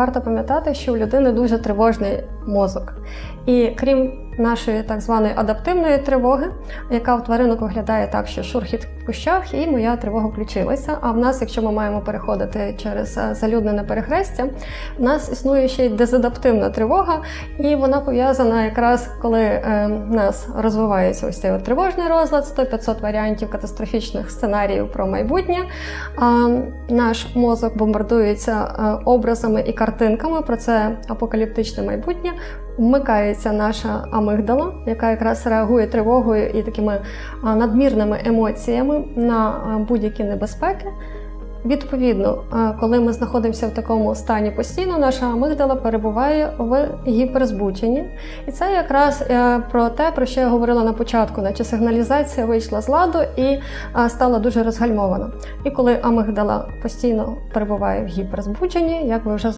Варто пам'ятати, що у людини дуже тривожний мозок. І крім нашої так званої адаптивної тривоги, яка в тваринок виглядає так, що шурхіт в кущах, і моя тривога включилася. А в нас, якщо ми маємо переходити через е, залюднене перехрестя, в нас існує ще й дезадаптивна тривога, і вона пов'язана якраз коли е, нас розвивається ось цей от тривожний розлад, 100-500 варіантів катастрофічних сценаріїв про майбутнє. А наш мозок бомбардується е, образами і картинками про це апокаліптичне майбутнє. Вмикається наша амигдала, яка якраз реагує тривогою і такими надмірними емоціями на будь-які небезпеки. Відповідно, коли ми знаходимося в такому стані постійно, наша амигдала перебуває в гіперзбудженні. І це якраз е, про те, про що я говорила на початку, наче сигналізація вийшла з ладу і стала дуже розгальмована. І коли амигдала постійно перебуває в гіперзбудженні, як ви вже